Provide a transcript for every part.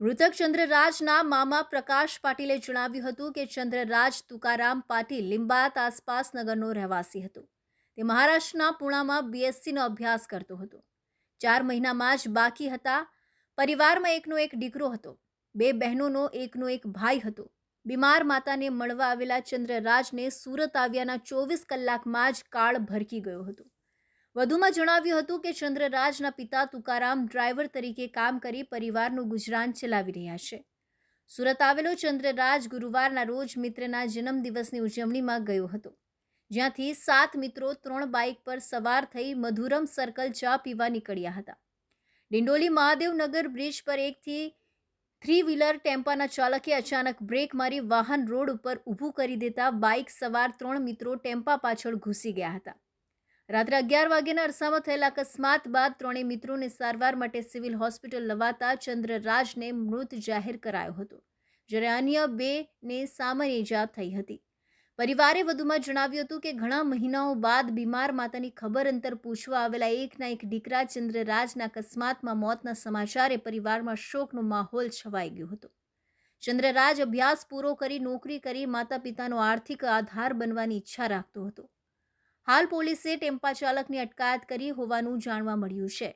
મૃતક ચંદ્રરાજના મામા પ્રકાશ પાટીલે જણાવ્યું હતું કે ચંદ્રરાજ તુકારામ પાટીલ લિંબાત આસપાસ નગરનો રહેવાસી હતો. તે મહારાષ્ટ્રના પુણામાં બીએસસીનો અભ્યાસ કરતો હતો. ચાર મહિનામાં જ બાકી હતા. પરિવારમાં એકનો એક દીકરો હતો. બે બહેનોનો એકનો એક ભાઈ હતો. બીમાર માતાને મળવા આવેલા ચંદ્રરાજને સુરત આવ્યાના ચોવીસ કલાકમાં જ કાળ ભરકી ગયો હતો. વધુમાં જણાવ્યું હતું કે ચંદ્રરાજના પિતા તુકારામ ડ્રાઈવર તરીકે કામ કરી પરિવારનું ગુજરાન ચલાવી રહ્યા છે. સુરત આવેલો ચંદ્રરાજ ગુરુવારના રોજ મિત્રના જન્મદિવસની ઉજવણીમાં ગયો હતો. જ્યાંથી સાત મિત્રો ત્રણ બાઇક પર સવાર થઈ મધુરમ સર્કલ ચા પીવા નીકળ્યા હતા. ડિંડોલી મહાદેવનગર બ્રિજ પર એકથી થ્રી વ્હીલર ટેમ્પાના ચાલકે અચાનક બ્રેક મારી વાહન રોડ ઉપર ઊભું કરી દેતા બાઇક સવાર ત્રણ મિત્રો ટેમ્પા પાછળ ઘૂસી ગયા હતા. રાત્રે અગિયાર વાગ્યાના અરસામાં થયેલા અકસ્માત બાદ ત્રણેય મિત્રોને સારવાર માટે સિવિલ હોસ્પિટલ લવાતા ચંદ્રરાજને મૃત જાહેર કરાયો હતો, જ્યારે અન્ય બેને સામાન્ય ઇજા થઈ હતી. પરિવારે વધુમાં જણાવ્યું હતું કે ઘણા મહિનાઓ બાદ બીમાર માતાની ખબર અંતર પૂછવા આવેલા એકના એક દીકરા ચંદ્રરાજના અકસ્માતમાં મોતના સમાચારે પરિવારમાં શોકનો માહોલ છવાઈ ગયો હતો. ચંદ્રરાજ અભ્યાસ પૂરો કરી નોકરી કરી માતા પિતાનો આર્થિક આધાર બનવાની ઈચ્છા રાખતો હતો. હાલ પોલીસે ટેમ્પા ચાલકની અટકાયત કરી હોવાનું જાણવા મળ્યું છે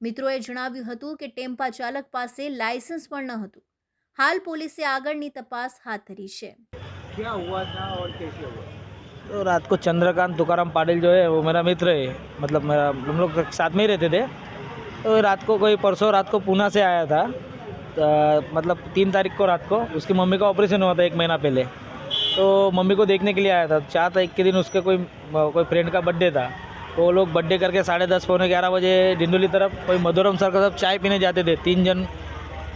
મિત્રોએ જણાવ્યું હતું કે ટેમ્પા ચાલક પાસે લાયસન્સ પણ ન હતું હાલ પોલીસે આગળની તપાસ હાથ ધરી છે क्या हुआ था और कैसे हुआ तो रात को चंद्रकांत तुकाराम पाटिल जो है वो मेरा मित्र है मतलब मेरा हम लोग साथ में ही रहते थे तो रात को कोई परसों रात को पूना से आया था तो, मतलब तीन तारीख को रात को उसकी मम्मी का ऑपरेशन हुआ था एक महीना पहले तो मम्मी को देखने के लिए आया था। चार तारीख के दिन उसके कोई कोई फ्रेंड का बर्थडे था। तो वो लोग बर्थडे करके साढ़े दस, पौने ग्यारह बजे डिंडोली तरफ़, कोई मधुरम सर का सब चाय पीने जाते थे। तीन जन,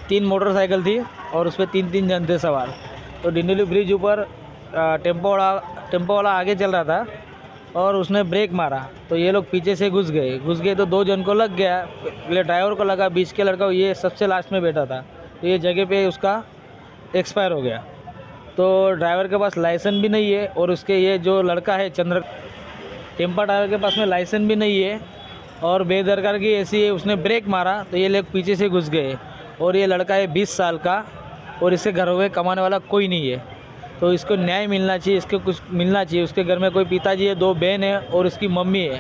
तीन मोटरसाइकिल थी और उस पर तीन तीन जन थे सवार। तो डिंडोली ब्रिज ऊपर टेंपो वाला टेंपो वाला आगे चल रहा था और उसने ब्रेक मारा। तो ये लोग पीछे से घुस गए। घुस गए तो दो जन को लग गया। पहले ड्राइवर को लगा, बीच के लड़का ये सबसे लास्ट में बैठा था। तो ये जगह पे उसका एक्सपायर हो गया। तो ड्राइवर के पास लाइसेंस भी नहीं है और उसके ये जो लड़का है, चंद्र, टेम्पा ड्राइवर के पास में लाइसेंस भी नहीं है और बेदरकार की ऐसी उसने ब्रेक मारा तो ये लोग पीछे से घुस गए और ये लड़का है बीस साल का और इसके घर में कमाने वाला कोई नहीं है। तो इसको न्याय मिलना चाहिए, इसको कुछ मिलना चाहिए। उसके घर में कोई पिताजी है, दो बहन है और उसकी मम्मी है।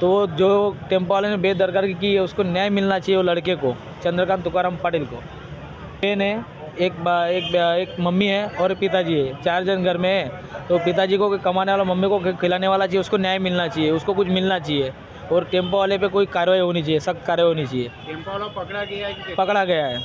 तो जो टेंपो वाले ने बेदरकार की है, उसको न्याय मिलना चाहिए वो लड़के को, चंद्रकांत तुकाराम पाटिल को। बहन है एक बा, एक बा- एक मम्मी है और पिताजी है। चार जन घर में है। तो पिताजी को कमाने वाला मम्मी को खिलाने वाला चाहिए उसको न्याय मिलना चाहिए उसको कुछ मिलना चाहिए। और टेंपो वाले पे कोई कार्रवाई होनी चाहिए सख्त कार्रवाई होनी चाहिए। टेंपो वाला पकड़ा गया है पकड़ा गया है।